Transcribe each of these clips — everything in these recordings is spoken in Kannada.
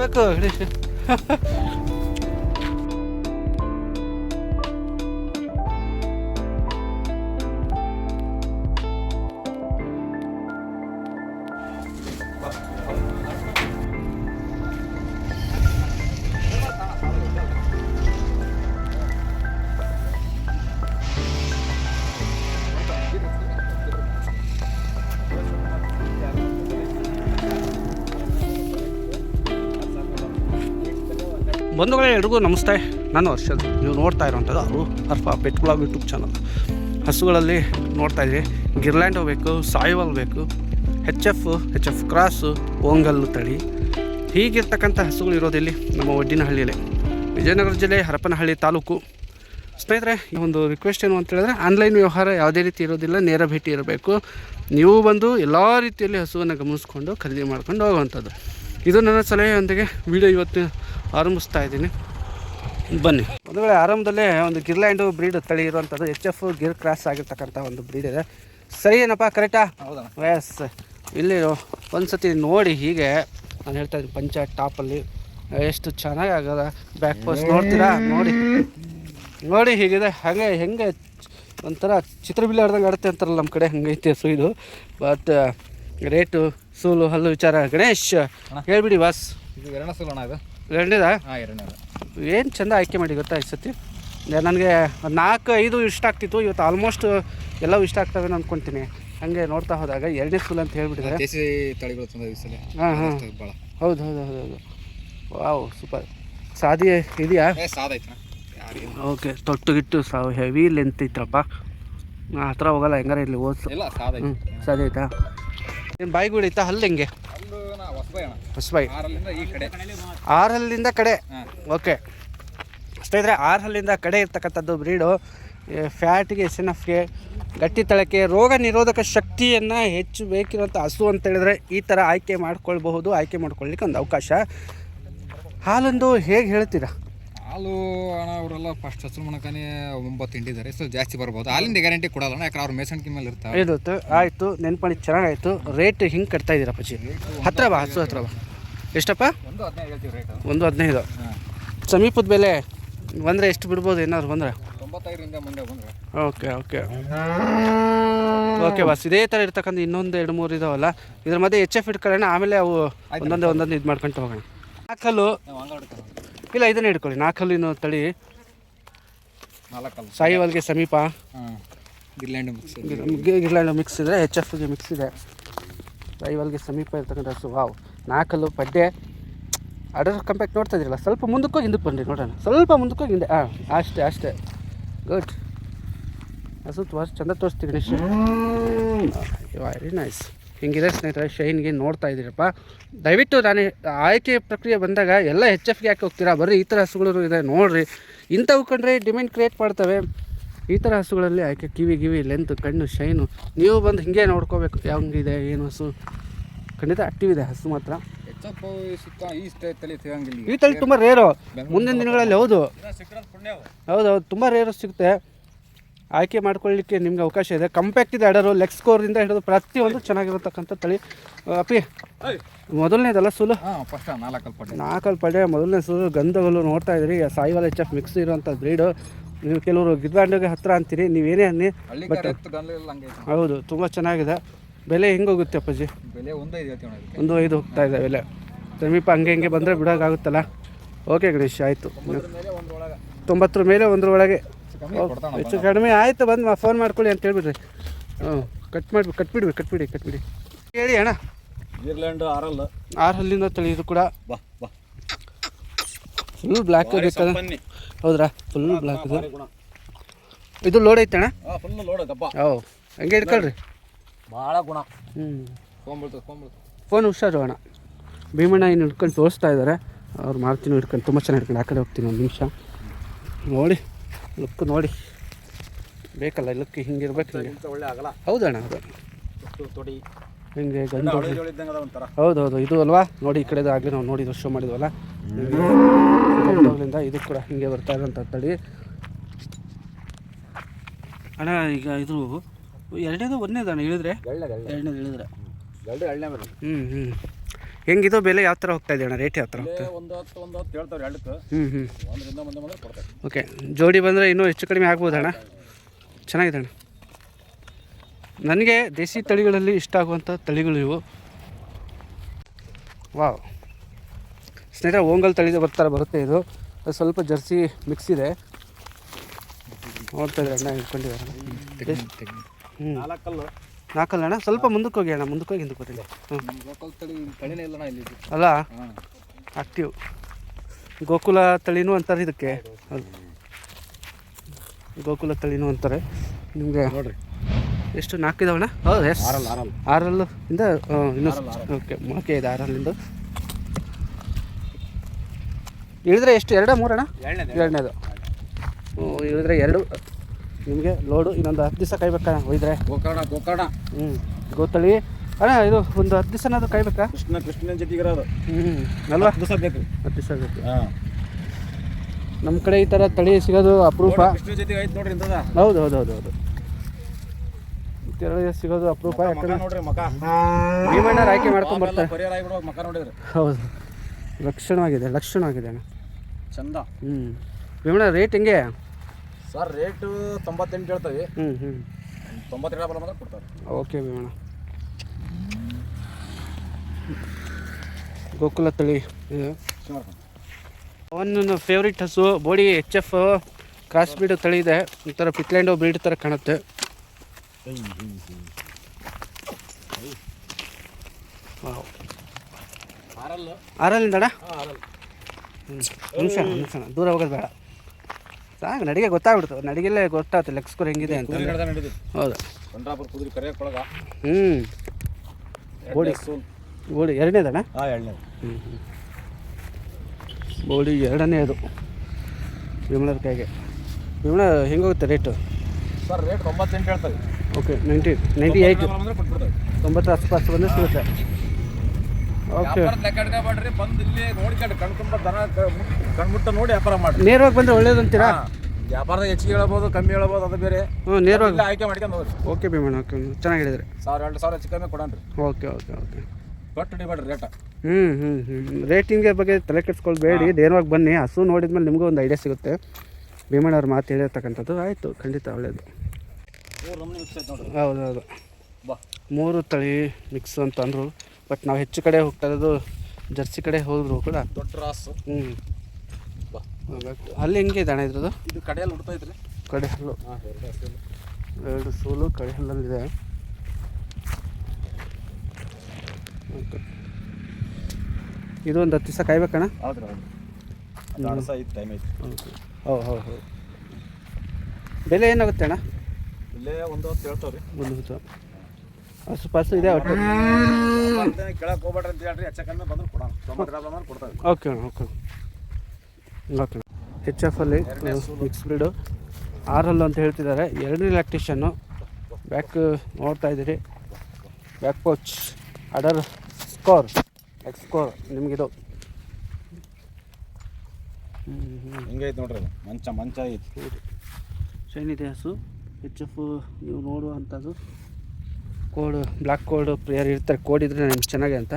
ಇರಬೇಕು ಗಣೇಶ್ ಬಂಧುಗಳೇ, ಎಲ್ರಿಗೂ ನಮಸ್ತೆ. ನಾನು ಹರ್ಷದ್. ನೀವು ನೋಡ್ತಾ ಇರೋವಂಥದ್ದು ಅವರು ಅರ್ಫ ಪೆಟ್ ಬ್ಲಾಗ್ ಯೂಟ್ಯೂಬ್ ಚಾನಲ್. ಹಸುಗಳಲ್ಲಿ ನೋಡ್ತಾ ಇದ್ದೀವಿ ಗಿರ್ಲ್ಯಾಂಡ್ ಬೇಕು, ಸಾಯಿವಲ್ ಬೇಕು H F H F cross ಓಂಗಲ್ಲು ತಳಿ. ಹೀಗಿರ್ತಕ್ಕಂಥ ಹಸುಗಳು ಇರೋದಿಲ್ಲಿ ನಮ್ಮ ಒಡ್ಡಿನಹಳ್ಳಿಯಲ್ಲಿ ವಿಜಯನಗರ ಜಿಲ್ಲೆ, ಹರಪನಹಳ್ಳಿ ತಾಲೂಕು. ಸ್ನೇಹಿತರೆ, ಈ ಒಂದು ರಿಕ್ವೆಸ್ಟ್ ಏನು ಅಂತ ಹೇಳಿದ್ರೆ ಆನ್ಲೈನ್ ವ್ಯವಹಾರ ಯಾವುದೇ ರೀತಿ ಇರೋದಿಲ್ಲ. ನೇರ ಭೇಟಿ ಇರಬೇಕು. ನೀವು ಬಂದು ಎಲ್ಲ ರೀತಿಯಲ್ಲಿ ಹಸುವನ್ನು ಗಮನಿಸ್ಕೊಂಡು ಖರೀದಿ ಮಾಡ್ಕೊಂಡು ಹೋಗುವಂಥದ್ದು. ಇದು ನನ್ನ ಸಲಹೆಯೊಂದಿಗೆ ವಿಡಿಯೋ ಇವತ್ತು ಆರಂಭಿಸ್ತಾ ಇದ್ದೀನಿ. ಬನ್ನಿ. ಒಂದು ವೇಳೆ ಆರಂಭದಲ್ಲೇ ಒಂದು ಗಿರ್ಲ್ಯಾಂಡು ಬ್ರೀಡ್ ತಳಿ ಇರುವಂಥದ್ದು ಎಚ್ ಎಫ್ ಗಿರ್ ಕ್ರಾಸ್ ಆಗಿರ್ತಕ್ಕಂಥ ಒಂದು ಬ್ರೀಡ್ ಇದೆ. ಸರಿ ಏನಪ್ಪ ಕರೆಕ್ಟಾ ಹೌದಾ ಎಸ್ ಇಲ್ಲಿ ಒಂದು ಸತಿ ನೋಡಿ ಹೀಗೆ ನಾನು ಹೇಳ್ತಾ ಇದ್ದೀನಿ ಪಂಚ ಟಾಪಲ್ಲಿ ಎಷ್ಟು ಚೆನ್ನಾಗಿ ಆಗದ. ಬ್ಯಾಕ್ ಪೋಸ್ಟ್ ನೋಡ್ತೀರಾ? ನೋಡಿ. ನೋಡಿ ಹೀಗಿದೆ. ಹಾಗೆ ಹೆಂಗೆ ಒಂಥರ ಚಿತ್ರಬಿಲ್ಲಿ ಆಡ್ದಂಗೆ ಆಡುತ್ತೆ ಅಂತಾರಲ್ಲ ನಮ್ಮ ಕಡೆ. ಹಂಗೈತೆ ಸೊ ಇದು. ಬಟ್ ರೇಟು ಸೂಲು ಹಲ್ಲು ವಿಚಾರ ಗಣೇಶ್ ಹೇಳ್ಬಿಡಿ ಬಾಸ್. ಇದು ಎರಡನೇ ಸಲ ಅಣ್ಣ ಇದು. ಎರಡನೇದ? ಹಾಂ ಎರಡನೇದು. ಏನು ಚಂದ ಆಯ್ಕೆ ಮಾಡಿ ಗೊತ್ತಾ ಈ ಸತಿ? ನನಗೆ ನಾಲ್ಕು ಐದು ಇಷ್ಟ ಆಗ್ತಿತ್ತು ಇವತ್ತು ಆಲ್ಮೋಸ್ಟ್ ಎಲ್ಲವೂ ಇಷ್ಟ ಆಗ್ತವೆ ಅಂದ್ಕೊತೀನಿ ಹಂಗೆ ನೋಡ್ತಾ ಹೋದಾಗ ಎರಡನೇ ಸೂಲ್ ಅಂತ ಹೇಳ್ಬಿಟ್ಟಿದೆ ದೇಸಿ ತಳಿಗಳು ತಂದ ಈ ಸಲ. ಹಾಂ ಹಾಂ. ಭಾಳ. ಹೌದು ಹೌದು ಹೌದು ಹೌದು. Wow super. ಸಾದಿ ಇದೆಯಾ? ಓಕೆ ತೊಟ್ಟು ಗಿಟ್ಟು ಸಾವು ಹೆವಿ ಲೆಂತ್ ಐತ್ರಪ್ಪ ಆ ಥರ ಹೋಗಲ್ಲ ಹೆಂಗಾರ ಇಲ್ಲಿ ಓದ್ಸು ಇಲ್ಲ ಸಾದಿ ಆಯ್ತಾ? ಏನು ಹಲ್ಲು ಹೆಂಗೆ? ಅಲ್ಲೂ ಅಣ್ಣ. ಹೊಸಬಾಯಿ ಆರಲ್ಲಿಂದ ಈ ಕಡೆ. ಆರು ಹಲ್ಲಿಂದ ಕಡೆ? Okay okay. ಸ್ನೇಹಿತರೆ ಆರು ಹಲ್ಲಿಂದ ಕಡೆ ಇರ್ತಕ್ಕಂಥದ್ದು ಬ್ರೀಡು. ಫ್ಯಾಟ್ಗೆ ಎಸ್ ಎನ್ ಎಫ್ಗೆ ಗಟ್ಟಿ ತಳಕ್ಕೆ ರೋಗ ನಿರೋಧಕ ಶಕ್ತಿಯನ್ನು ಹೆಚ್ಚು ಬೇಕಿರುವಂಥ ಹಸು ಅಂತ ಹೇಳಿದ್ರೆ ಈ ಥರ ಆಯ್ಕೆ ಮಾಡ್ಕೊಳ್ಬಹುದು ಆಯ್ಕೆ ಮಾಡ್ಕೊಳ್ಳಿಕ್ಕೆ ಒಂದು ಅವಕಾಶ. ಹಾಲೊಂದು ಹೇಗೆ ಹೇಳ್ತೀರಾ? ಹಾಲು ಅಣ್ಣ ಅವರೆಲ್ಲ ಫಸ್ಟ್ ಹಸಿರು ಮಣಕಾನೆ ಒಂಬತ್ತು ಹಿಂಡಿದ್ದಾರೆ. ಸೊ ಜಾಸ್ತಿ ಬರ್ಬೋದು. ಹಾಲಿಂದ ಗ್ಯಾರಂಟಿ ಕೊಡಲ್ಲ. ಅಣ್ಣ ಯಾಕಂದ್ರೆ ಅವ್ರ ಮೇಸನ್ ಮೇಲೆ ಇರ್ತಾರೆ. ಇರುತ್ತೆ ಆಯಿತು ನೆನ್ಪಣಿ ಚೆನ್ನಾಗಾಯಿತು. ರೇಟ್ ಹಿಂಗೆ ಕಟ್ತಾ ಇದ್ದೀರಾ ಪಚ್ಚಿ ಹತ್ರ ಬಾ ಹಸು ಹತ್ರ ಬಾ. ಎಷ್ಟಪ್ಪ? ಒಂದು ಹದಿನೈದು ಹೇಳ್ತೀವಿ ರೇಟು ಒಂದು ಹದಿನೈದು. ಸಮೀಪದ ಬೆಲೆ ಬಂದರೆ ಎಷ್ಟು ಬಿಡ್ಬೋದು? ಏನಾದ್ರು ಬಂದರೆ? ತೊಂಬತ್ತೈದರಿಂದ ಮುಂದೆ ಬಂದರೆ. Okay okay. ಓಕೆ ಬಸ್ ಇದೇ ಥರ ಇರ್ತಕ್ಕಂಥ ಇನ್ನೊಂದು ಎರಡು ಮೂರು ಇದಾವಲ್ಲ. ಇದ್ರ ಮಧ್ಯೆ ಎಚ್ ಎಫ್ ಇಟ್ಕೊಳ್ಳೋಣ. ಆಮೇಲೆ ಅವು ಒಂದೊಂದೇ ಒಂದೊಂದು ಇದು ಮಾಡ್ಕೊಂಡು ಹೋಗೋಣ ಹಾಕಲು ಇಲ್ಲ ಇದನ್ನೇ ಇಟ್ಕೊಳ್ಳಿ ನಾಲ್ಕಲ್ಲಿನ ತಳಿ ನಾಲ್ಕಲ್ಲ. ಸಾಯಿವಾಲ್ಗೆ ಸಮೀಪ. ಹಾಂ ಗಿರ್ಲ್ಯಾಂಡ್ ಮಿಕ್ಸ್ ಗಿರ್ಲ್ಯಾಂಡ್ ಮಿಕ್ಸ್ ಇದೆ ಎಚ್ ಎಫ್ಗೆ ಮಿಕ್ಸ್ ಇದೆ. ಸಾಯಿವಾಲ್ಗೆ ಸಮೀಪ ಇರ್ತಕ್ಕಂಥ ಹಸು. ವಾವ್. ನಾಲ್ಕಲ್ಲು ಪಡ್ಡೆ. ಅಡರ್ ಕಂಪ್ಯಾಕ್ಟ್ ನೋಡ್ತಾ ಇದ್ರಲ್ಲ ಸ್ವಲ್ಪ ಮುಂದಕ್ಕೆ ಹಿಂದಕ್ಕೆ ಬನ್ನಿ ನೋಡೋಣ. ಸ್ವಲ್ಪ ಮುಂದಕ್ಕೋಗಿ ಹಿಂದೆ ಹಾಂ ಅಷ್ಟೇ ಅಷ್ಟೇ. ಗುಡ್ ಹಸು ತೋರಿಸಿ ಚಂದ ತೋರಿಸ್ತೀವಿ ಗಣೇಶ್ ವೆರಿ ನೈಸ್ ಹಿಂಗಿದೆ ಸ್ನೇಹಿತರೆ ಶೈನ್ಗೆ ನೋಡ್ತಾ ಇದ್ದೀರಪ್ಪ. ದಯವಿಟ್ಟು ನಾನು ಆಯ್ಕೆ ಪ್ರಕ್ರಿಯೆ ಬಂದಾಗ ಎಲ್ಲ ಎಚ್ ಎಫ್ಗೆ ಯಾಕೆ ಹೋಗ್ತೀರಾ? ಬರ್ರಿ ಈ ಥರ ಹಸುಗಳು ಇದೆ ನೋಡಿರಿ. ಇಂಥವು ಕಂಡ್ರೆ ಡಿಮ್ಯಾಂಡ್ ಕ್ರಿಯೇಟ್ ಮಾಡ್ತವೆ. ಈ ಥರ ಹಸುಗಳಲ್ಲಿ ಆಯ್ಕೆ ಕಿವಿ ಗಿವಿ ಲೆಂತ್ ಕಣ್ಣು ಶೈನು. ನೀವು ಬಂದು ಹಿಂಗೆ ನೋಡ್ಕೋಬೇಕು ಹೆಂಗಿದೆ ಏನು ಹಸು? ಖಂಡಿತ ಆಕ್ಟಿವ್ ಇದೆ ಹಸು ಮಾತ್ರ. ಈ ತಳಿ ತುಂಬ ರೇರು ಮುಂದಿನ ದಿನಗಳಲ್ಲಿ ಹೌದು. ಹೌದು ಹೌದು ತುಂಬ ರೇರು ಸಿಗುತ್ತೆ. ಆಯ್ಕೆ ಮಾಡ್ಕೊಳ್ಳಿಕ್ಕೆ ನಿಮ್ಗೆ ಅವಕಾಶ ಇದೆ. ಕಂಪ್ಯಾಕ್ಟ್ ಇದೆ ಎಡರು ಲೆಗ್ ಸ್ಕೋರಿಂದ ಹಿಡಿದು ಪ್ರತಿಯೊಂದು ಚೆನ್ನಾಗಿರತಕ್ಕಂಥ ತಳಿ. ಅಪ್ಪಿ ಮೊದಲನೇದಲ್ಲ ಸುಲು? ನಾಲ್ಕಲ್ ಫಸ್ಟ್ ನಾಲ್ಕಲ್ ಪಡೆ ಮೊದಲನೇ ಸುಲು ಗಂಧಗಳು ನೋಡ್ತಾ ಇದ್ರಿ ಸಾಯಿವಾಲ ಎಚ್ ಎಫ್ ಮಿಕ್ಸ್ ಇರುವಂಥ ಬ್ರೀಡು ನೀವು ಕೆಲವರು ಗಿರ್ಲಾಂಡಿಗೆ ಹತ್ರ ಅಂತೀರಿ ನೀವೇನೇ ಅನ್ನಿ ಹೌದು ತುಂಬ ಚೆನ್ನಾಗಿದೆ. ಬೆಲೆ ಹೆಂಗೆ ಹೋಗುತ್ತೆ ಅಪ್ಪಾಜಿ? ಬೆಲೆ ಒಂದೇ ಐದು ಹೋಗ್ತಾ ಇದೆ ಬೆಲೆ. ಸಮೀಪ ಹಂಗೆ ಹಿಂಗೆ ಬಂದರೆ ಬಿಡೋಕ್ಕಾಗುತ್ತಲ್ಲ? ಓಕೆ ಗಣೇಶ್ ಆಯಿತು. ತೊಂಬತ್ತರ ಮೇಲೆ ಒಂದರೊಳಗೆ. ಹೆಚ್ಚು ಕಡಿಮೆ ಆಯಿತು ಬಂದು ಫೋನ್ ಮಾಡ್ಕೊಳ್ಳಿ ಅಂತ ಹೇಳ್ಬಿಡ್ರಿ ಹ್ಞೂ ಕಟ್ ಮಾಡಿ ಕಟ್ಬಿಡ್ಬಿ ಕಟ್ಬಿಡಿ ಕಟ್ಬಿಡಿ ಹೇಳಿ ಅಣ್ಣ. ಇರ್ಲ್ಯಾಂಡ್ ಆರಲ್ಲ ಆರ್ ಹಲ್ಲಿಂದ ತಳಿ ಇದು ಕೂಡ. ಬಾ ಬಾ. ಫುಲ್ ಬ್ಲ್ಯಾಕ್ ಆಗಿತ್ತು ಹೌದ್ರಾ? ಫುಲ್ ಬ್ಲ್ಯಾಕ್ ಇದು ಇದು ಲೋಡ್ ಐತೆ ಅಣ್ಣ? ಫುಲ್ ಲೋಡ್ ದಪ್ಪ ಹೌ ಹಂಗೆ ಇಟ್ಕೊಳ್ರಿ ಭಾಳ ಗುಣ. ಹ್ಞೂ. ಫೋನ್ ಬೀಳ್ತದೆ ಫೋನ್ ಬೀಳ್ತದೆ. ಫೋನ್ ಹುಷಾರು ಅಣ್ಣ. ಭೀಮಣ್ಣ ಏನು ಹಿಡ್ಕೊಂಡು ತೋರಿಸ್ತಾ ಇದ್ದಾರೆ. ಅವ್ರು ಮಾಡ್ತೀನಿ ಹಿಡ್ಕೊಂಡು ತುಂಬ ಚೆನ್ನಾಗಿ ಹಿಡ್ಕೊಂಡು ಆ ಕಡೆ ಹೋಗ್ತೀನಿ ಒಂದು ನಿಮಿಷ. ನೋಡಿ. ಲುಕ್ ನೋಡಿ. ಬೇಕಲ್ಲ ಲುಕ್ ಹಿಂಗಿರ್ಬೇಕು ಹಿಂಗೆ. ಒಳ್ಳೆ ಆಗಲ್ಲ. ಹೌದಣ್ಣ ಹೌದು ತೊಡಿ. ಹಿಂಗೆ ಹೌದೌದು ಹೌದು ಹೌದು ಇದು ಅಲ್ವಾ? ನೋಡಿ ಈ ಕಡೆದು ಆಗಲಿ ನಾವು ನೋಡಿ ಶೋ ಮಾಡಿದ್ವಲ್ಲ? ಇದು ಕೂಡ ಹಿಂಗೆ ಬರ್ತಾ ಇರೋಂಥ ತಡಿ ಅಣ್ಣ ಈಗ ಇದು ಎರಡನೇದು ಒಂದನೇದಣ್ಣ ಇಳಿದ್ರೆ ಎರಡನೇದು ಇಳಿದ್ರೆ ಹ್ಞೂ ಹ್ಞೂ ಹೆಂಗಿದು ಬೆಲೆ ಯಾವ ಥರ ಹೋಗ್ತಾ ಇದೆ ಅಣ್ಣ? ರೇಟ್ ಯಾವ ಥರ ಹೋಗ್ತಾ ಒಂದು ಹತ್ತು ಒಂದು ಹತ್ತು ಹೇಳ್ತಾವ್ರಿ ಎರಡಕ್ಕೆ. ಹ್ಞೂ ಹ್ಞೂ ಒಂದರಿಂದ ಮುಂದೆ ಬಂದ್ರೆ ಕೊಡ್ತಾರೆ. ಓಕೆ. ಜೋಡಿ ಬಂದರೆ ಇನ್ನೂ ಹೆಚ್ಚು ಕಡಿಮೆ ಆಗ್ಬೋದು ಅಣ್ಣ? ಚೆನ್ನಾಗಿದೆ ಅಣ್ಣ. ನನಗೆ ದೇಸಿ ತಳಿಗಳಲ್ಲಿ ಇಷ್ಟ ಆಗುವಂಥ ತಳಿಗಳು ಇವು. ವಾವ್. ಸ್ನೇಹಿತರೆ ಓಂಗಲ್ ತಳಿ ಬರ್ತಾರೆ ಬರುತ್ತೆ ಇದು. ಅದು ಸ್ವಲ್ಪ ಜರ್ಸಿ ಮಿಕ್ಸ್ ಇದೆ. ನೋಡ್ತಾ ಇದ್ದಾರೆ ಅಣ್ಣ ಇಟ್ಕೊಂಡಿದ್ದಾರೆ ಹ್ಞೂ ನಾಲ್ಕಲ್ಲು ಅಣ್ಣ? ಸ್ವಲ್ಪ ಮುಂದಕ್ಕೆ ಹೋಗಿ ಅಣ್ಣ ಮುಂದಕ್ಕೆ ಹೋಗಿ ಹಿಂದಕ್ಕೆ ಬರ್ತೀನಿ ಹ್ಞೂ ಲೋಕಲ್ ತಳಿ ತಳಿನೇ ಇಲ್ಲ ಇಲ್ಲಿ ಅಲ್ಲ? ಆಕ್ಟಿವ್ ಗೋಕುಲ ತಳಿನೂ ಅಂತಾರೆ ಇದಕ್ಕೆ. ಗೋಕುಲ ತಳಿನೂ ಅಂತಾರೆ. ನಿಮಗೆ ನೋಡ್ರಿ. ಎಷ್ಟು? ನಾಲ್ಕು ಇದಾವಣ್ಣ? ಹೌದು ಎಸ್. ಆರಲ್ ಆರಲ್ ಆರಲ್ಲು? ಇಂದ ಇನ್ನೂ. ಓಕೆ ಮೊಳಕೆ ಇದೆ ಆರಲ್ಲಿಂದು. ಇಳಿದ್ರೆ ಎಷ್ಟು? ಎರಡ ಮೂರಣ್ಣ? ಎರಡನೇದು. ಎರಡನೇದು. ಹ್ಞೂ ಇಳಿದ್ರೆ ಎರಡು ನಿಮಗೆ ಲೋಡು ಇನ್ನೊಂದು ಹತ್ತು ದಿವಸ ಕಾಯ್ಬೇಕಣ್ಣ ಒಯ್ದ್ರೆ? ಗೋಕರ್ಣ ಗೋಕರ್ಣ. ಹ್ಞೂ ಗೋತಳಿ ಅಣ್ಣ ಇದು ಒಂದು ಹತ್ತು ದಿವಸನಾದ್ರು ಕಾಯ್ಬೇಕಾ? ಕೃಷ್ಣ ಕೃಷ್ಣನ ಜೊತೆಗೆ ಇರೋದು ಹ್ಞೂ ಅಲ್ವಾ? ದಿವಸ ಬೇಕು. ಹತ್ತು ದಿವಸ ಬೇಕು. ಹಾಂ. ನಮ್ಮ ಕಡೆ ಈ ಥರ ತಳಿ ಸಿಗೋದು ಅಪರೂಪ. ಕೃಷ್ಣ ಜೊತೆಗೆ ಐತೆ ನೋಡ್ರಿ ಇಂಥದ ಹೌದು ಹೌದು ಹೌದು ಹೌದು. ಥರ ಸಿಗೋದು ಅಪರೂಪ ಯಾಕಂದ್ರೆ ನೋಡ್ರಿ ಮಕ ಭೀಮಣ್ಣರು ಆಯ್ಕೆ ಮಾಡ್ಕೊಂಡು ಬರ್ತಾರೆ. ಪರಿಹಾರ ಮಕ ನೋಡಿದ್ರೆ. ಹೌದು. ಲಕ್ಷಣವಾಗಿದೆ ಲಕ್ಷಣವಾಗಿದೆ ಅಣ್ಣ. ಚಂದ. ಹ್ಞೂ ಭೀಮಣ್ಣ ರೇಟ್ ಹೆಂಗೆ? ಸರ್ ರೇಟ್ ತೊಂಬತ್ತೆಂಟು ಹೇಳ್ತೀವಿ. ಹ್ಞೂ ಹ್ಞೂ ತೊಂಬತ್ತೆರಡು ಬಲ ಮಾತ್ರ ಕೊಡ್ತಾರೆ. ಓಕೆ ಮೇಡಮ್ ಗೋಕುಲ ತಳಿ ಇದು. ಶಿವಮೊಗ್ಗ. ನನ್ನ ಫೇವ್ರೇಟ್ ಹಸು body H F cross breed ತಳಿ ಇದೆ. ಒಂಥರ ಥರ ಬ್ರೀಡ್ ಥರ ಕಾಣುತ್ತೆ. ಆರಲ್ ನಿಮಿಷ ನಿಮಿಷ ದೂರ ಹೋಗೋದು ಬೇಡ. ಸಾಕು ನಡಿಗೆ ಗೊತ್ತಾಗ್ಬಿಡ್ತು. ನಡಿಗೆಲ್ಲೇ ಗೊತ್ತಾಗುತ್ತೆ ಲೆಗ್ ಸ್ಕೋರ್ ಹೆಂಗಿದೆ ಅಂತ. ಹೌದು. ಪಂಡ್ರಾಪುರ ಕುದುರೆ ಕರೆಯಕ್ಕೆ ಒಳಗ ಹ್ಞೂ ಬೋಡಿ. ಸೋಲ್. ಬೋಡಿ ಎರಡನೇದಣ್ಣ ಹಾಂ ಎರಡನೇದು. ಹ್ಞೂ ಹ್ಞೂ ಬೋಡಿ ಎರಡನೇ ಅದು ವಿಮಲರ ಕೈಗೆ ವಿಮಲ ಹೆಂಗೋಗುತ್ತೆ ರೇಟು? ಸರ್ ರೇಟ್ ತೊಂಬತ್ತೆಂಟು ಹೇಳ್ತಾರೆ ಓಕೆ ನೈಂಟಿ ನೈಂಟಿ ಏಯ್ಟ್ ತೊಂಬತ್ತರ ಆಸ್ಪಾಸ್ ಬಂದರೆ ಸಿಗುತ್ತೆ. ಓಕೆ ವ್ಯಾಪಾರದ ಲೆಕ್ಕ ಇಟ್ಕೊಬೇಡ್ರಿ ಬಂದು ಇಲ್ಲಿ ನೋಡ್ಕೊಂಡು ಕಣ್ಕೊಂಬ ದನ ಕಣ್ಮುಟ್ಟ ನೋಡಿ ವ್ಯಾಪಾರ ಮಾಡಿ ನೇರವಾಗಿ ಬಂದರೆ ಒಳ್ಳೇದು ಅಂತೀರಾ ಹಾ. ವ್ಯಾಪಾರದ ಹೆಚ್ಚಿಗೆ ಹೇಳ್ಬೋದು ಕಮ್ಮಿ ಹೇಳ್ಬೋದು ಅದು ಬೇರೆ. ಹ್ಞೂ ನೇರವಾಗಿ. ಆಯ್ಕೆ ಮಾಡ್ಕೊಂಡು ಹೋಗ್ರಿ. ಓಕೆ ಭೀಮಣ್ಣ ಓಕೆ ಚೆನ್ನಾಗಿ ಹೇಳಿದ್ರಿ. ಸಾವಿರ ಎರಡು ಸಾವಿರ ಹೆಚ್ಚು ಕಮ್ಮಿ ಕೊಡನ್ರಿ ಓಕೆ ಓಕೆ ಓಕೆ ಕೊಟ್ಟು ಹಿಡಿಬೇಡ್ರಿ ರೇಟ. ಹ್ಞೂ ಹ್ಞೂ ಹ್ಞೂ. ರೇಟಿಂಗ್ ಬಗ್ಗೆ ತಲೆ ಕೆಡ್ಸ್ಕೊಳ್ಬೇಡಿ. ನೇರವಾಗಿ ಬನ್ನಿ. ಹಸು ನೋಡಿದ್ಮೇಲೆ ನಿಮಗೂ ಒಂದು ಐಡಿಯಾ ಸಿಗುತ್ತೆ. ಭೀಮಣ್ಣವ್ರ ಮಾತು ಹೇಳಿರ್ತಕ್ಕಂಥದ್ದು ಆಯಿತು. ಖಂಡಿತ ಒಳ್ಳೇದು. ಹೌದು ಹೌದು ಬಾ. ಮೂರು ತಳಿ ಮಿಕ್ಸ್ ಅಂತ ಅಂದರು. ಬಟ್ ನಾವು ಹೆಚ್ಚು ಕಡೆ ಹೋಗ್ತಾ ಇರೋದು ಜರ್ಸಿ ಕಡೆ ಹೋದ್ರು ಕೂಡ. ದೊಡ್ಡ ರಾಸು. ಹ್ಞೂ ಬಾ. ಅಲ್ಲಿ ಹೆಂಗೆ ಇದೆ ಅಣ್ಣ ಇದ್ರದ್ದು ಇದು ಕಡೆಯಲ್ಲಿ ಹುಡ್ತೈತ್ರಿ ಕಡೆ ಹಲ್ಲು ಹಾಂ ಎರಡು ಸೋಲು ಓಕೆ. ಇದು ಒಂದು ಹತ್ತು ದಿವಸ ಕಾಯ್ಬೇಕಣ್ಣ? ಹೌದು ಟೈಮ್ ಐತಿ ಹೌದು ಹೌದು ಹೌದು. ಬೆಲೆ ಏನಾಗುತ್ತೆ ಅಣ್ಣ? ಬೆಲೆ ಒಂದು ಹೊತ್ತು ಹೇಳ್ತಾವ್ರಿ. ಒಂದು ಹೊತ್ತು. ಹಸು ಪಸು ಇದೆ ಒಟ್ಟು. ಕೇಳಕ್ಕೆ ಹೋಗ್ಬೇಡ್ರಿ ಅಂತ ಹೇಳ್ರಿ ಹೆಚ್ಚು ಕಮ್ಮಿ ಬಂದ್ರೆ ಕೊಡೋಣ. ತೊಂಬತ್ತೆರಡು ಬಂದ್ರೆ ಕೊಡ್ತಾರೆ. ಓಕೆ ಅಣ್ಣ ಓಕೆ ಓಕೆ ಹೆಚ್ ಎಫ್ ಅಲ್ಲಿ ಮಿಕ್ಸ್ ಬ್ರೀಡು ಆರಲ್ಲು ಅಂತ ಹೇಳ್ತಿದ್ದಾರೆ. ಎರಡನೇ ಲ್ಯಾಕ್ಟೇಷನ್ನು ಬ್ಯಾಕ್ ನೋಡ್ತಾ ಇದ್ದೀರಿ. Back pouch udder score X score ನಿಮಗಿದು. ಹ್ಞೂ ಹಿಂಗೈತೆ ನೋಡ್ರಿ ಮಂಚ ಮಂಚ ಐತಿ. ಶೈನ್ ಇದೆ ಹಸು ಎಚ್ ಎಫ್ ನೀವು ನೋಡುವಂಥದ್ದು. ಕೋಡ್ ಬ್ಲ್ಯಾಕ್ ಕೋಡ್ ಪ್ರಿಯರ್ ಇರ್ತಾರೆ, ಕೋಡ್ ಇದ್ದರೆ ನಿಮ್ಗೆ ಚೆನ್ನಾಗಿ ಅಂತ.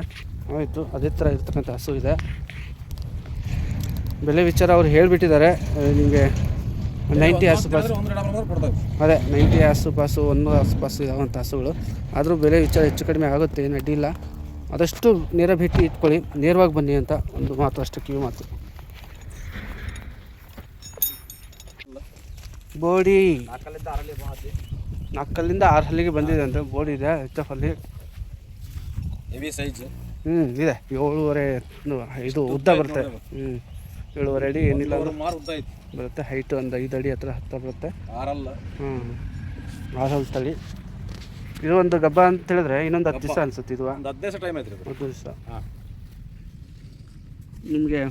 ಆಯಿತು, ಅದೇ ಥರ ಇರ್ತಕ್ಕಂಥ ಹಸು ಇದೆ. ಬೆಲೆ ವಿಚಾರ ಅವ್ರು ಹೇಳಿಬಿಟ್ಟಿದ್ದಾರೆ. ನಿಮಗೆ ನೈಂಟಿ ಹಸು ಪಾಸು. ಅದೇ ನೈಂಟಿ ಹಸು ಪಾಸು ಒಂದು ಹಸು ಪಾಸು ಇದಾವಂಥ ಹಸುಗಳು. ಆದರೂ ಬೆಲೆ ವಿಚಾರ ಹೆಚ್ಚು ಕಡಿಮೆ ಆಗುತ್ತೆ, ಏನು ಅಡ್ಡಿಲ್ಲ ಆದಷ್ಟು ನೇರ ಭೇಟಿ ಇಟ್ಕೊಳ್ಳಿ, ನೇರವಾಗಿ ಬನ್ನಿ ಅಂತ ಒಂದು ಮಾತು ಅಷ್ಟು ಕಿವಿ ಮಾತು. ಬೋಡಿ. ನಾಲ್ಕಲ್ಲಿಂದ ಆರಲ್ಲಿ ಮಾತಿ ಆರು ಹಲ್ಲಿಗೆ ಬಂದಿದೆ ಅಂತ ಬೋರ್ಡ್ ಇದೆ ಎಚ್ ಎಫ್ ಅಲ್ಲಿ. ಹೆವಿ ಸೈಜ್ ಹ್ಞೂ ಇದೆ. ಏಳುವರೆ ಇದು ಉದ್ದ ಬರುತ್ತೆ. ಹ್ಞೂ ಏಳುವರೆ ಅಡಿ ಏನಿಲ್ಲ ಅಂದ್ರೆ ಮಾರು ಉದ್ದ ಐತಿ. ಬರುತ್ತೆ. ಹೈಟ್ ಒಂದು ಐದು ಅಡಿ ಹತ್ರ ಹತ್ತ ಬರುತ್ತೆ. ಆರಲ್ಲ. ಹ್ಞೂ ಆರಲ್ ತಳಿ. ಇದು ಒಂದು ಗಬ್ಬ ಅಂತ ಹೇಳಿದ್ರೆ ಇನ್ನೊಂದು ಹತ್ತು ದಿವಸ ಅನ್ಸುತ್ತೆ ಇದು ಒಂದು ಹದಿನೈದು ಟೈಮ್ ಐತ್ರಿ ಇದು ಹತ್ತು ದಿವಸ. ನಿಮಗೆ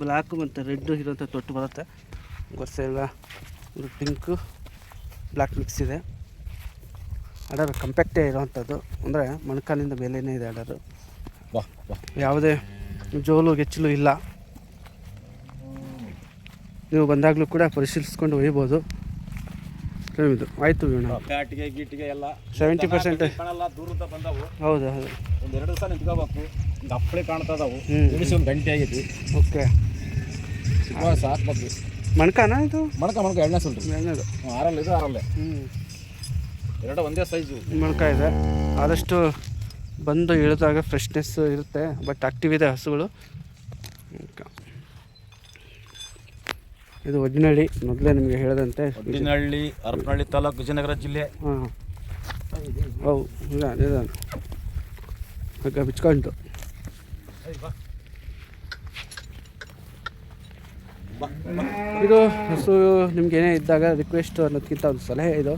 ಬ್ಲ್ಯಾಕು ಮತ್ತು ರೆಡ್ ಇರುವಂಥ ತೊಟ್ಟು ಬರುತ್ತೆ. ಗೊರ್ಸೆ ಎಲ್ಲ ಪಿಂಕು. ಬ್ಲ್ಯಾಕ್ ಮಿಕ್ಸ್ ಇದೆ. ಅಡರ್ ಕಂಪ್ಯಾಕ್ಟೇ ಇರೋವಂಥದ್ದು. ಅಂದರೆ ಮೊಣಕಾಲಿಂದ ಮೇಲೇ ಇದೆ ಅಡರು ಯಾವುದೇ ಜೋಲು ಗೆಚ್ಚಲು ಇಲ್ಲ. ನೀವು ಬಂದಾಗಲೂ ಕೂಡ ಪರಿಶೀಲಿಸ್ಕೊಂಡು ಒಯ್ಬೋದು. ಇದು ಆಯಿತು ಎಲ್ಲ 70% ದನ ಕಾಣಲ್ಲ ದೂರದ ಬಂದವು. ಹೌದು ಹೌದು. ಒಂದು ಎರಡು ದಿವಸ ನಿಂತ್ಕೋಬೇಕು. ಒಂದು ಅಪ್ಪಳಿ ಕಾಣ್ತಾ ಇದಾವು. ಒಂದು ಗಂಟೆ ಆಗೈತಿ ಓಕೆ ಸಾಕು ಮಣ್ಕಾನ ಇದು? ಮಣಕ ಮಣಕ ಎಣ್ಣೆ ಸುಲ್ರಿ. ಎಣ್ಣೆದು ಆರಲ್ಲ ಇದು ಆರಲ್ಲ. ಹ್ಞೂ ಎರಡು ಒಂದೇ ಸೈಜು ಮಣಕ ಇದೆ. ಆದಷ್ಟು ಬಂದು ಇಳಿದಾಗ ಫ್ರೆಶ್ನೆಸ್ ಇರುತ್ತೆ ಬಟ್ ಆಕ್ಟಿವ್ ಇದೆ ಹಸುಗಳು. ಇದು ಒಜ್ಜಿನಹಳ್ಳಿ ಮೊದಲೇ ನಿಮಗೆ ಹೇಳಿದಂತೆ. ಒಡ್ಡಿನಹಳ್ಳಿ ಹರಪನಹಳ್ಳಿ ತಾಲೂಕು ವಿಜಯನಗರ ಜಿಲ್ಲೆ. ಹಾಂ. ಹೌದು ಇಲ್ಲ ನಿಧಾನ. ಹಗ್ಗ ಬಿಚ್ಕೊಂತು ಇದು ಹಸು ನಿಮ್ಗೆ ಏನೇ ಇದ್ದಾಗ ರಿಕ್ವೆಸ್ಟ್ ಅನ್ನೋದಕ್ಕಿಂತ ಒಂದು ಸಲಹೆ ಇದು.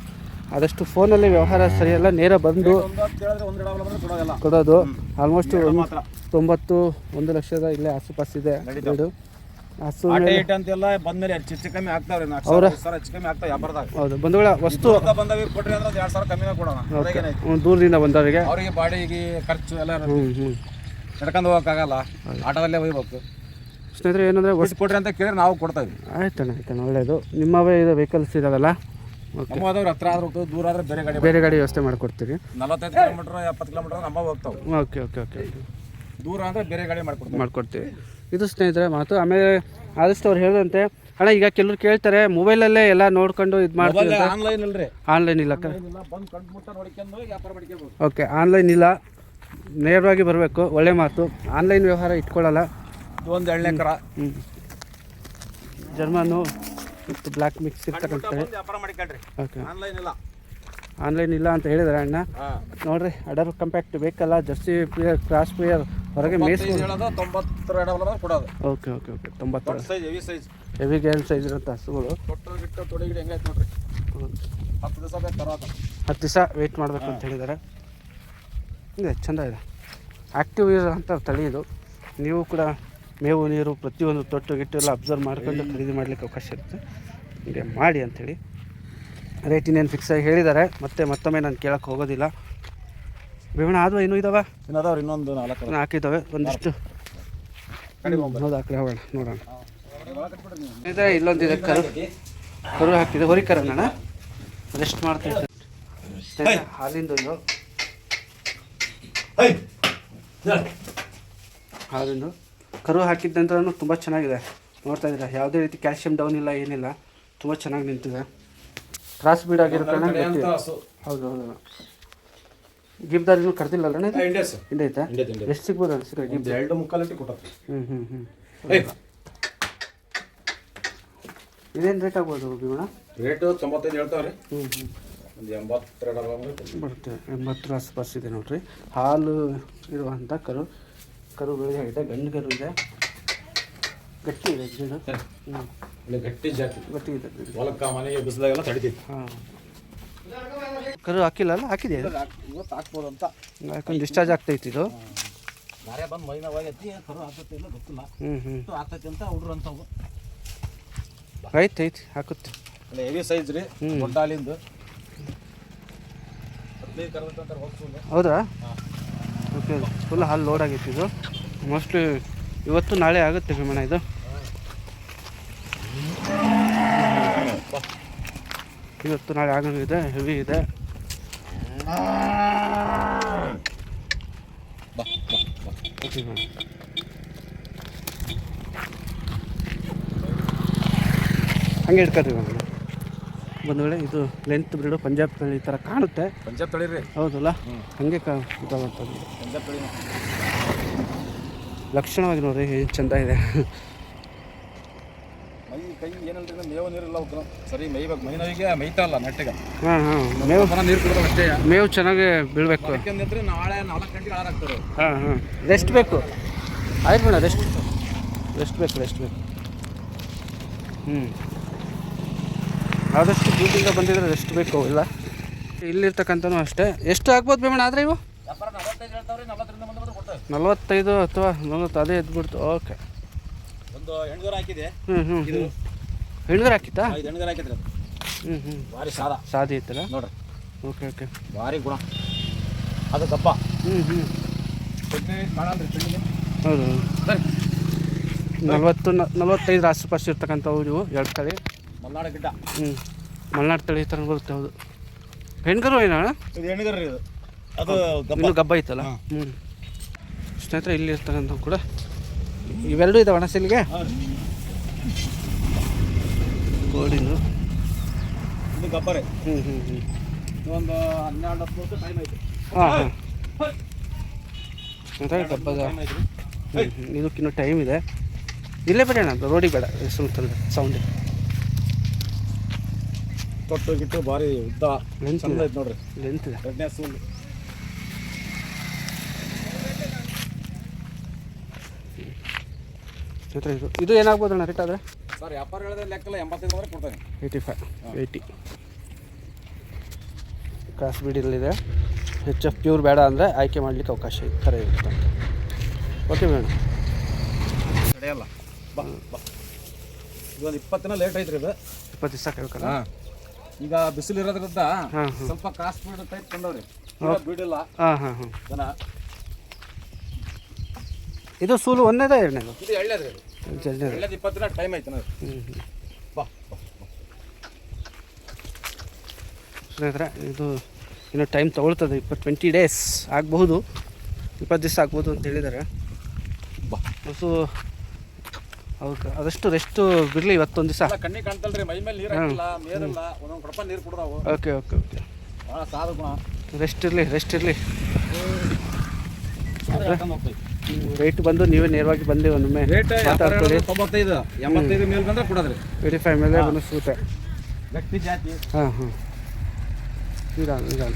ಆದಷ್ಟು ಫೋನಲ್ಲಿ ವ್ಯವಹಾರ ಸರಿಯಲ್ಲ ನೇರ ಬಂದು ಕೊಡೋದು. ಆಲ್ಮೋಸ್ಟ್ ತೊಂಬತ್ತು ಒಂದು ಲಕ್ಷದ ಇಲ್ಲೇ ಆಸುಪಾಸಿದೆ. ಇದು ಹಸು ಅವ್ರ- ಹೌದು. ಬಂಧುಗಳ ವಸ್ತು ದೂರದಿಂದ ಬಂದವರಿಗೆ. ಅವರಿಗೆ ಬಾಡಿಗೆ ಖರ್ಚು ಎಲ್ಲ ಹ್ಞೂ ಹ್ಞೂ ನಡ್ಕೊಂಡು ಹೋಗಕ್ಕಾಗಲ್ಲ. ಆಟೋದಲ್ಲೇ ಒಯ್ಬೇಕು ಸ್ನೇಹಿತರೆ ಏನಂದರೆ ಒಟ್ಟು ಕೊಡ್ರಿ ಅಂತ ಕೇಳಿದ್ರೆ ನಾವು ಕೊಡ್ತಾ ಇದ್ವಿ ಆಯ್ತಣ್ಣ ಆಯ್ತಣ್ಣ ಒಳ್ಳೆಯದು ನಿಮ್ಮವೇ ಇದು ವೆಹಿಕಲ್ಸ್ ಇದಾವಲ್ಲ? ನಮ್ಮದವ್ರು ಹತ್ರ ಆದ್ರೆ ಹೋಗ್ತದೆ ದೂರ ಆದರೆ ಬೇರೆ ಗಾಡಿ ಬೇರೆ ಗಾಡಿ ವ್ಯವಸ್ಥೆ ಮಾಡಿಕೊಡ್ತೀರಿ. ನಲವತ್ತೈದು ಕಿಲೋಮೀಟ್ರ್ ಎಪ್ಪತ್ತು ಕಿಲೋಮೀಟರ್ ನಮ್ಮ ಹೋಗ್ತಾವೆ. ಓಕೆ ಓಕೆ ಓಕೆ ದೂರ ಅಂದ್ರೆ ಬೇರೆ ಗಾಡಿ ಮಾಡ್ಕೊಡ್ತೀವಿ. ಮಾಡ್ಕೊಡ್ತೀವಿ. ಇದು ಸ್ನೇಹಿತರೆ ಮಾತು. ಆಮೇಲೆ ಆದಷ್ಟು ಅವ್ರು ಹೇಳಿದಂತೆ ಅಣ್ಣ ಈಗ ಕೆಲವ್ರು ಕೇಳ್ತಾರೆ ಮೊಬೈಲಲ್ಲೇ ಎಲ್ಲ ನೋಡ್ಕೊಂಡು ಇದು ಮಾಡ್ತೀವಿ ಆನ್ಲೈನ್ ಇಲ್ಲರಿ ಆನ್ಲೈನ್ ಇಲ್ಲ ಓಕೆ ಆನ್ಲೈನ್ ಇಲ್ಲ ನೇರವಾಗಿ ಬರಬೇಕು ಒಳ್ಳೆ ಮಾತು. ಆನ್ಲೈನ್ ವ್ಯವಹಾರ ಇಟ್ಕೊಳ್ಳಲ್ಲ. ಇದು ಒಂದು ಎಳ್ಳೆ ಕರ ಹ್ಞೂ ಜರ್ಮನು ಮತ್ತು ಬ್ಲ್ಯಾಕ್ ಮಿಕ್ಸ್ ಇರ್ತಕ್ಕಂಥ ವ್ಯಾಪಾರ ಮಾಡಿಕೊಳ್ರಿ ಓಕೆ. ಆನ್ಲೈನ್ ಇಲ್ಲ. ಆನ್ಲೈನ್ ಇಲ್ಲ ಅಂತ ಹೇಳಿದ್ರೆ ಅಣ್ಣ. ನೋಡ್ರಿ ಅಡರ್ ಕಂಪ್ಯಾಕ್ಟ್ ಬೇಕಲ್ಲ ಜರ್ಸಿ ಪ್ಲೇಯರ್ ಕ್ರಾಸ್ ಪ್ಲೇಯರ್ ಹೊರಗೆ ಮೇಸ್ ತೊಂಬತ್ತರ ಕೊಡೋದು. Okay okay okay. ತೊಂಬತ್ತು ದೊಡ್ಡ ಸೈಜ್ ಹೆವಿ ಸೈಜ್ ಹೆವಿ ಗೇಲ್ ಸೈಜ್ ಇರೋಂಥ ಹಸುಗಳು. ತೊಟ್ಟು ಗಿಟ್ಟು ತೊಡಿ ಗಿಡ ಹೆಂಗೈತೆ ನೋಡ್ರಿ. ಹತ್ತು ದಿವಸ ಬೇಕು ತರೋದು. ಹತ್ತು ದಿವಸ ವೆಯ್ಟ್ ಮಾಡಬೇಕು ಅಂತ ಹೇಳಿದ್ದಾರೆ ಇದೆ ಚೆಂದ ಇದೆ. ಆ್ಯಕ್ಟಿವ್ ಅಂತ ತಳಿ ಇದು ನೀವು ಕೂಡ ಮೇವು ನೀರು ಪ್ರತಿಯೊಂದು ತೊಟ್ಟು ಗಿಟ್ಟು ಎಲ್ಲ ಅಬ್ಸರ್ವ್ ಮಾಡ್ಕೊಂಡು ಖರೀದಿ ಮಾಡಲಿಕ್ಕೆ ಅವಕಾಶ ಇರುತ್ತೆ. ಹೀಗೆ ಮಾಡಿ ಅಂಥೇಳಿ. ರೇಟ್ ಇನ್ನೇನು ಫಿಕ್ಸ್ ಆಗಿ ಹೇಳಿದ್ದಾರೆ. ಮತ್ತೆ ಮತ್ತೊಮ್ಮೆ ನಾನು ಕೇಳೋಕ್ಕೆ ಹೋಗೋದಿಲ್ಲ. ಭೀಮಣ ಆದವ ಇನ್ನೂ ಇದಾವೆ? ಇನ್ನು ಅದಾವ್ರಿ ಇನ್ನೊಂದು ನಾಲ್ಕು. ಹಾಕಿದ್ದಾವೆ ಒಂದಿಷ್ಟು. ಹೌದು ಆ ಕಡೆ ಹೋಗೋಣ ನೋಡೋಣ. ಇದೆ ಇಲ್ಲೊಂದಿದೆ ಕರು. ಕರು ಹಾಕಿದೆ. ಹೊರಿ ಕರಣ್ಣ ರೆಸ್ಟ್ ಸ್ನೇಹಿತರೆ, ಹಾಲಿಂದು ಇದು ಹಾಲಿಂದು ಕರು ಹಾಕಿದ್ದ ನಂತರ ತುಂಬ ಚೆನ್ನಾಗಿದೆ. ನೋಡ್ತಾ ಇದ್ದೀರಾ? ಯಾವುದೇ ರೀತಿ ಕ್ಯಾಲ್ಸಿಯಂ ಡೌನ್ ಇಲ್ಲ ಏನಿಲ್ಲ. ತುಂಬ ಚೆನ್ನಾಗಿ ನಿಂತಿದೆ. ಕ್ರಾಸ್ ಬೀಡ್ ಆಗಿರೋ ಕಾರಣ ಕಡೆ ಅಂತ ಗೊತ್ತಿದೆ. ಹಸು. ಹೌದು ಹೌದು. ಗಿಬ್ದಾರ್ ಕರೆದಿಲ್ಲ ಅಲ್ಲ ಇಂಡಿಯಾ. ಎಷ್ಟು ಸಿಗ್ಬೋದು ಎರಡು ಮುಕ್ಕಾಲು ಲೀಟ್ರ್ ಕೊಟ್ಟತ್ರಿ. ಹ್ಞೂ ಹ್ಞೂ ಹ್ಞೂ ಇದೇನು ರೇಟ್ ಆಗ್ಬೋದು ಭೀಮಣ ರೇಟು ತೊಂಬತ್ತೈದು ಹೇಳ್ತಾವ್ರಿ. ಹ್ಞೂ ಹ್ಞೂ ಒಂದು ಎಂಬತ್ತೆರಡು. ಬರುತ್ತೆ. ಎಂಬತ್ತರ ಆಸ್ಪಾಸ್ ಇದೆ ನೋಡ್ರಿ. ಹಾಲು ಇರುವಂಥ ಕರು. ಕರು ಆಗಿದೆ ಗಂಡು ಕರು ಇದೆ. ಗಟ್ಟಿ ಇದೆ ಗಿಡ. ಹ್ಞೂ ಒಳ್ಳೆ ಗಟ್ಟಿ ಜಾತಿ. ಗಟ್ಟಿ ಇದೆ ಹೊಲಕ್ಕ ಮನೆಗೆ ಬಿಸಿಲಾಗೆಲ್ಲ ತಡಿತೈತಿ ಹಾಂ. ಕರು ಹಾಕಿಲ್ಲ ಅಲ್ಲ? ಹಾಕಿದೆ ಇವತ್ತು ಹಾಕ್ಬೋದು ಅಂತ. ಯಾಕಂದ್ರೆ ಡಿಸ್ಚಾರ್ಜ್ ಆಗ್ತೈತಿ ಇದು. ನಾರೇ ಬಂದು ಮೈನ ಹೋಗೈತಿ ಕರು ಹಾಕತ್ತೆ ಇಲ್ಲ ಗೊತ್ತಿಲ್ಲ. ಹ್ಞೂ ಹ್ಞೂ ಇಷ್ಟು ಆಗ್ತೈತಿ ಅಂತ ಹುಡ್ರು ಅಂತವು. ಐತೆ ಐತಿ ಹಾಕುತ್ತೆ. ಅಲ್ಲ ಹೆವಿ ಸೈಜ್ ರೀ ಹ್ಞೂ ದೊಡ್ಡ ಹಾಲಿಂದು. ಹದಿನೈದು ಕರ್ಬೇಕಂತಾರೆ ಹೋಗ್ತೀವಿ ಹೌದಾ? ಹೌದಾ ಓಕೆ ಫುಲ್ ಹಾಲು ಲೋಡ್ ಆಗೈತಿ ಇದು. ಮೋಸ್ಟ್ಲಿ ಇವತ್ತು ನಾಳೆ ಆಗುತ್ತೆ ಭೀಮಣ್ಣ ಇದು. ಇವತ್ತು ನಾಳೆ ಆಗಂಗಿದೆ ಹೆವಿ ಇದೆ. ಹಂಗೆ ಇಟ್ಕೋತೀವಿ ಒಂದು ವೇಳೆ ಇದು ಲೆಂತ್ ಬ್ರೀಡು ಪಂಜಾಬ್ ತಳಿ ಈ ಥರ ಕಾಣುತ್ತೆ. ಪಂಜಾಬ್ ತಳಿ ರೀ. ಹೌದಲ್ಲ? ಹಂಗೆ ಹಾಗೆ ಕಾ ಪಂಜಾಬ್ ತಳಿ ಲಕ್ಷಣವಾಗಿ ನೋಡ್ರಿ ಏನು ಚಂದ ಇದೆ. ಮೈ ಕೈ ಏನಲ್ರಿ ಮೇವು ನೀರಿಲ್ಲ ಅವಕ್ಕೆ ಸರಿ ಮೇಯ್ಬೇಕು ಮೈ ನೋವಿಗೆ ಮೈತಲ್ಲ ನೆಟ್ಟಿಗೆ. ಹಾಂ ಹಾಂ. ಮೇವು ನೀರು ಕುಡಿದ್ರೆ ಅಷ್ಟೇ. ಮೇವು ಚೆನ್ನಾಗಿ ಬೀಳಬೇಕು. ಯಾಕೆಂದ್ರೆ ನಾಳೆ ನಾಲ್ಕು ಗಂಟೆಗೆ ಹಾಳಾಗ್ತಾರೆ ಹಾಂ ಹಾಂ. ರೆಸ್ಟ್ ಬೇಕು. ಆಯ್ತು ಮೇಡಮ್ ರೆಸ್ಟ್ ರೆಸ್ಟ್ ಬೇಕು ರೆಸ್ಟ್ ಬೇಕು. ಹ್ಞೂ ಆದಷ್ಟು ಡ್ಯೂಟಿಯಿಂದ ಬಂದಿದ್ರೆ ರೆಸ್ಟ್ ಬೇಕು ಇಲ್ಲ? ಇಲ್ಲಿರ್ತಕ್ಕಂಥನೂ ಅಷ್ಟೇ. ಎಷ್ಟು ಆಗ್ಬೋದು ಪೇಮೆಂಟ್ ಆದರೆ ಇವು? ನಲವತ್ತೈದು ಅಥವಾ ನಲ್ವತ್ತು ಅದೇ ಎದ್ಬಿಡ್ತು. ಓಕೆ ಒಂದು ಹೆಣ್ಗೂರ ಹಾಕಿದೆ. ಹ್ಞೂ ಹ್ಞೂ ಇದು ಹ್ಞೂ ಹೆಣ್ಗರ್ ಹಾಕಿತ್ತಾ? ಹೆಣ್ಗೂರ ಹ್ಮ್ ಅದು ಹ್ಞೂ ಹ್ಞೂ ಭಾರಿ ಸಾದ. ಸಾದಿ ನೋಡ್ರಿ. ಓಕೆ ಓಕೆ ಭಾರಿ ಗುಣ. ಅದು ದಪ್ಪ ಹ್ಞೂ ಹ್ಞೂ ಹೌದು ಸರಿ. ನಲ್ವತ್ತು ನಲ್ವತ್ತೈದು ಆಸುಪಾಸು ಇರ್ತಕ್ಕಂಥವು ಇವು ಎರಡು ಕಡೆ. ಮಲ್ನಾಡ ಗಿಡ್ಡ. ಹ್ಞೂ ಮಲೆನಾಡು ತಳಿ ಥರ ಬರುತ್ತೆ ಹೌದು. ಹೆಣ್ಗರು ಏನಣ್ಣ ಇದು ಹೆಣ್ಗರ ಇದು. ಅದು ಇನ್ನೂ ಗಬ್ಬ ಐತಲ್ಲ? ಹ್ಞೂ ಸ್ನೇಹಿತರೆ ಇಲ್ಲಿ ಇರ್ತಾರಂತ ಕೂಡ. ಇವೆರಡೂ ಇದಾವೆ ಅಣಸಿಲ್ಗೆ ಇದು ಹ್ಞೂ ಹ್ಞೂ ಹ್ಞೂ ಒಂದು ಹನ್ನೆರಡು ಹತ್ತು ಟೈಮ್ ಐತೆ. ಹಾಂ ಹಾಂ. ಗಬ್ಬದ. ಟೈಮ್ ಹ್ಞೂ ಹ್ಞೂ ಇದಕ್ಕಿನ್ನೂ ಟೈಮ್ ಇದೆ. ಇಲ್ಲೇ ಬೇಡ ಅಣ್ಣ ರೋಡಿಗೆ ಬೇಡ. ಸುಮ್ಮನೆ ಸೌಂಡ್ ತೊಟ್ಟು ಗಿಟ್ಟು ಭಾರಿ ಉದ್ದ. ಚಂದ ಐತೆ ನೋಡ್ರಿ. ಲೆಂತ್ ಇದೆ. ಎರಡನೇ ಸೂಲ್. ಸ್ನೇಹಿತರೆ ಇದು. ಇದು ಏನಾಗ್ಬೋದು ಅಣ್ಣ ರೇಟ್ ಆದರೆ? ಸರ್ ವ್ಯಾಪಾರ ಹೇಳಿದ್ರೆ ಲೆಕ್ಕಲ್ಲ ಎಂಬತ್ತೈದು ಬಂದ್ರೆ ಕೊಡ್ತಾನೆ. ಏಯ್ಟಿ ಫೈವ್ ಏಯ್ಟಿ ಕ್ರಾಸ್ ಬೀಡಿರಲ್ಲಿದೆ ಹೆಚ್ ಎಫ್ ಪ್ಯೂರ್ ಬೇಡ ಅಂದರೆ ಆಯ್ಕೆ ಮಾಡಲಿಕ್ಕೆ ಅವಕಾಶ ಈ ಥರ ಇರುತ್ತೆ. ಓಕೆ ಮೇಡಮ್ ನಡೆಯಲ್ಲ ಬಾ ಬಾ. ಇದೊಂದು ಇಪ್ಪತ್ತಿನ ಲೇಟ್ ಐತ್ರಿ ಇದು. ಇಪ್ಪತ್ತು ದಿವಸ ಕೇಳ್ಕಲ್ಲ? ಈಗ ಬಿಸಿಲು ಇರೋದ್ರಿಂದ ಸ್ವಲ್ಪ ಕಾಸ್ಟ್ ಬೀಡ್ ಟೈಪ್ ತಂದವ್ರಿ ಬಿಡಿಲ್ಲ. ಹಾಂ ಹಾಂ ಹಾಂ. ದನ ಇದು ಸೂಲು ಒಂದೇದ ಎರಡನೇದು? ಇದು ಎಳ್ಳೇದು. ಎಳ್ಳೆದು. ಇಪ್ಪತ್ತು ದಿನ ಟೈಮ್ ಐತನ ನೋಡಿ ಹ್ಞೂ ಹ್ಞೂ ಬಾ ಬಾ ಸ್ನೇಹಿತರೆ ಇದು ಇನ್ನು ಟೈಮ್ ತೊಗೊಳ್ತದೆ. ಇಪ್ಪತ್ತು ಟ್ವೆಂಟಿ ಡೇಸ್ ಆಗಬಹುದು. ಇಪ್ಪತ್ತು ದಿವಸ ಆಗ್ಬೋದು ಅಂತ ಹೇಳಿದ್ದಾರೆ. ಬಾ. ಹಸು ಅವ್ರಿಗೆ ಅದಷ್ಟು ರೆಸ್ಟ್ ಬಿಡಲಿ ಇವತ್ತೊಂದು ದಿವಸ. ಕಣ್ಣಿಗೆ ಕಾಣ್ತಲ್ರಿ ಮೈ ಮೇಲೆ ನೀರು ಹಾಕಿಲ್ಲ ಮೇರಿಲ್ಲ ಒಂದೊಂದು ಕೊಡಪ ನೀರು ಕುಡ್ದಾವು. Okay okay okay. ಭಾಳ ಸಾಧು ರೆಸ್ಟ್ ಇರಲಿ ರೆಸ್ಟ್ ಇರಲಿ. ರೇಟ್ ಬಂದು ನೀವೇ ನೇರವಾಗಿ ಬಂದು ಒಮ್ಮೆ ಮಾತಾಡ್ಕೊಳ್ಳಿ. ತೊಂಬತ್ತೈದು ಎಂಬತ್ತೈದು ಮೇಲೆ ಬಂದ್ರೆ ಕೊಡೋದ್ರಿ. ಏಯ್ಟಿ ಫೈವ್ ಮೇಲೆ ಬಂದು ಸೂತೆ. ಗಟ್ಟಿ ಜಾತಿ. ಹಾಂ ಹಾಂ. ನಿಧಾನ ನಿಧಾನ